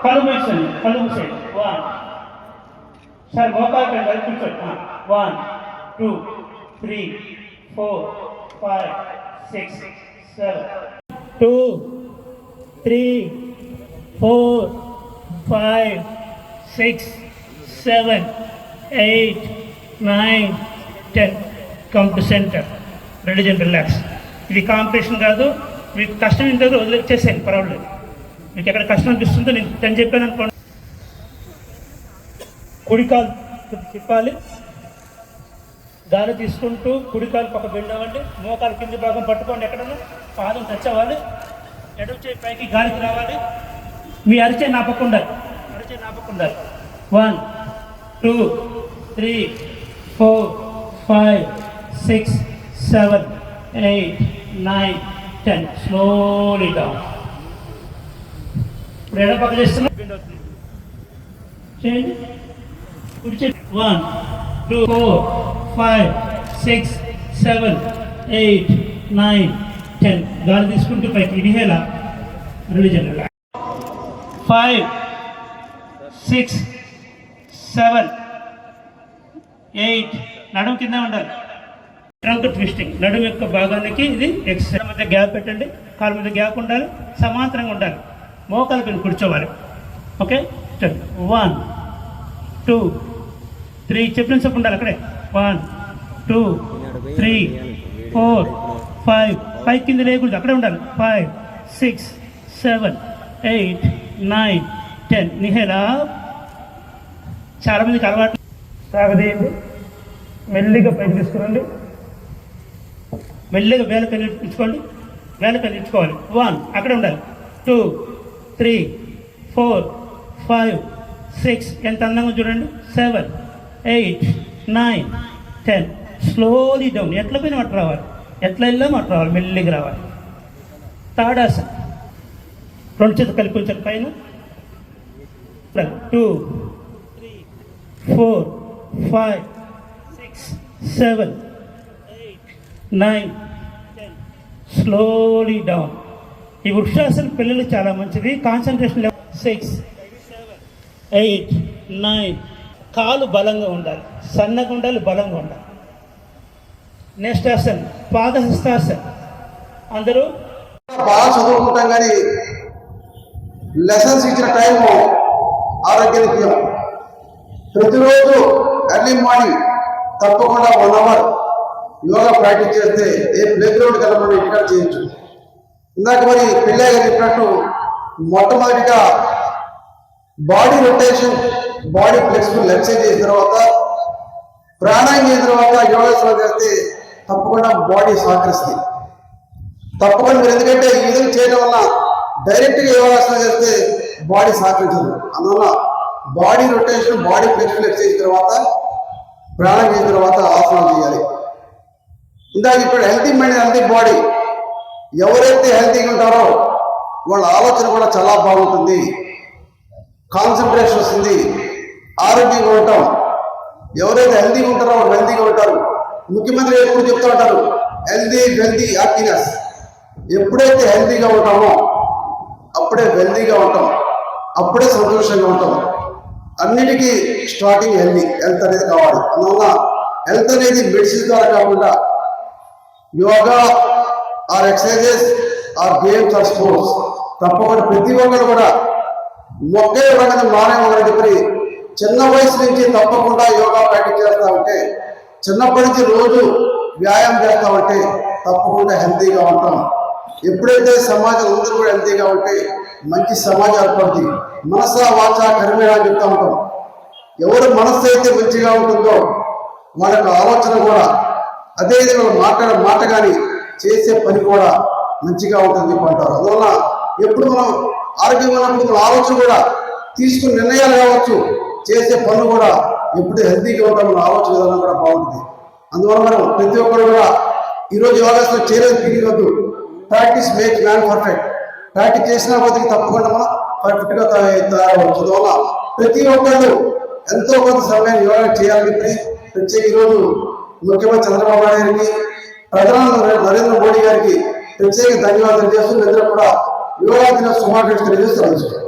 కళ్ళు మూసండి కళ్ళు మూసేయండి one sir మోకాలు పైన కలిపి కూర్చోండి one two three four five six seven two three four five six seven eight nine ten come to centre religion relax ఇది competition కాదు. మీకు కష్టం ఇంతకు వదిలేసేయండి పర్వాలేదు. మీకు ఎక్కడ కష్టం అనిపిస్తుందో నేను టెన్ చెప్పాను అనుకోండి. కుడికాలు తిప్పాలి దాన్ని తీసుకుంటూ కుడికాలు పక్క బెండ్ మోకాలు కింది భాగం పట్టుకోండి ఎక్కడన్నా. పాదం టచ్ అవ్వాలి. ఎడవ చేయి పైకి గాలికి రావాలి. మీ అరిచే నాపకుండాలి. అరిచే నాపకుండాలి. One two three four five six seven eight nine ten slowly down ఇప్పుడు ఎడ పక్క చేస్తున్నా. చేయండి. కుడి one two four five six seven eight nine ten గాలి తీసుకుంటూ పైకి ఇనిహేలా రిలీజన్ ఫైవ్ సిక్స్ సెవెన్ ఎయిట్ నడుము కింద ఉండాలి. ట్రంక్ ట్విస్టింగ్ నడుము యొక్క భాగానికి ఇది ఎక్సైజ్ మధ్య గ్యాప్ పెట్టండి. కాళ్ళ మీద గ్యాప్ ఉండాలి. సమాంతరంగా ఉండాలి. మోకాలు కింద కూర్చోవాలి. ఓకే వన్ టూ త్రీ చెప్పిన చెప్పు ఉండాలి అక్కడే. One two three four five five కింద లేకూడదు అక్కడే ఉండాలి. Five six seven eight nine ten నిహేలా చాలా మందికి అలవాటు. సాగదీయండి మెల్లిగా పైకి తీసుకురండి. మెల్లిగా వేల పైన వేల పైన వన్ అక్కడే ఉండాలి. Two three four five six ఎంత అందంగా చూడండి. Seven eight nine ten slowly down ఎట్లా పోయినా అట్లా రావాలి. ఎట్లా వెళ్ళామో అట్లా రావాలి. మెల్లిగా రావాలి. తాడాసన్ రెండు చేతులు కలిపి కొంచెం పైన. Two three four five six seven eight nine ten slowly down ఈ వృక్షాసన పిల్లలు చాలా మంచిది. Concentration level six eight nine కాలు బలంగా ఉండాలి సన్నగా ఉండాలి బలంగా ఉండాలి. నెక్స్ట్ ఆసన్ పాదహస్తాసన్. అందరూ? బాగా చదువుకుంటాం కానీ లెసన్స్ ఇచ్చిన టైం ఆరోగ్యానికి ప్రతిరోజు ఎర్లీ మార్నింగ్ తప్పకుండా వన్ అవర్ యోగా ప్రాక్టీస్ చేస్తే ఏ ప్లే గ్రౌండ్ కదా మనం ఇక్కడ చేయొచ్చు. ఇందాక మరి పిల్లయ్య గారు చెప్పినట్టు మొట్టమొదటిగా body rotation body flexible exercise చేసిన తర్వాత ప్రాణాయం చేసిన తర్వాత యోగాసనం చేస్తే తప్పకుండా బాడీ సహకరిస్తుంది. తప్పకుండా మీరు ఎందుకంటే ఈ విధంగా చేయడం వల్ల డైరెక్ట్గా యోగాసనం చేస్తే బాడీ సహకరించదు. అందువల్ల body rotation body flexible exercise తర్వాత ప్రాణం చేసిన తర్వాత ఆసనాలు చేయాలి. ఇందాక ఇప్పుడు హెల్తీ మైండ్ హెల్తీ బాడీ ఎవరైతే హెల్తీగా ఉంటారో వాళ్ళ ఆలోచన కూడా చాలా బాగుంటుంది. కాన్సన్ట్రేషన్ వస్తుంది. ఆరోగ్యంగా ఉంటాం. ఎవరైతే హెల్తీగా ఉంటారో వాళ్ళు హెల్తీగా ఉంటారు. ముఖ్యమంత్రి ఎప్పుడు చెప్తూ ఉంటారు హెల్తీ వెల్తీ హ్యాపీనెస్ ఎప్పుడైతే హెల్తీగా ఉంటామో అప్పుడే వెల్తీగా ఉంటాం. అప్పుడే సంతోషంగా ఉంటాం. అన్నిటికీ స్టార్టింగ్ హెల్తీ హెల్త్ అనేది కావాలి. అందువల్ల హెల్త్ అనేది మెడిసిన్ ద్వారా కాకుండా yoga or exercises or games or sports తప్పకుండా ప్రతి ఒక్కరు కూడా ఒకే మానే మానేమని చెప్పి చిన్న వయసు నుంచి తప్పకుండా యోగా ప్రాక్టీస్ చేస్తా ఉంటే చిన్నప్పటి నుంచి రోజు వ్యాయామం చేస్తా ఉంటే తప్పకుండా హెల్తీగా ఉంటాం. ఎప్పుడైతే సమాజం అందరూ కూడా హెల్తీగా ఉంటే మంచి సమాజం ఏర్పడుతుంది. మనస వాచ కర్మేరా చెప్తూ ఉంటాం. ఎవరు మనస్సు అయితే మంచిగా ఉంటుందో వాళ్ళకి ఆలోచన కూడా అదే విధంగా మాట్లాడే మాట కానీ చేసే పని కూడా మంచిగా ఉంటుంది చెప్పి అంటారు అందువల్ల ఎప్పుడు మనం ఆరోగ్యంగా ఉన్నప్పుడు ఆలోచన కూడా తీసుకున్న నిర్ణయాలు కావచ్చు. చేసే పనులు కూడా ఎప్పుడు హెల్తీగా ఉంటాం మన ఆలోచన విధానం కూడా బాగుంటుంది. అందువల్ల మనం ప్రతి ఒక్కరు కూడా ఈరోజు యోగాసనం చేయలేదు పీడివద్దు practice make man perfect practice చేసిన కొద్దికి తప్పకుండా మనం పర్ఫెక్ట్గా తయారవచ్చు అందువల్ల ప్రతి ఒక్కరు ఎంతో కొంత సమయాన్ని యోగా చేయాలని ప్రత్యేక ఈరోజు ముఖ్యమంత్రి చంద్రబాబు నాయుడు గారికి ప్రధాని నరేంద్ర మోడీ గారికి ప్రత్యేక ధన్యవాదాలు చేస్తూ నిద్ర కూడా యోగా దిన శుభాకాంక్షలు తెలియజేస్తూ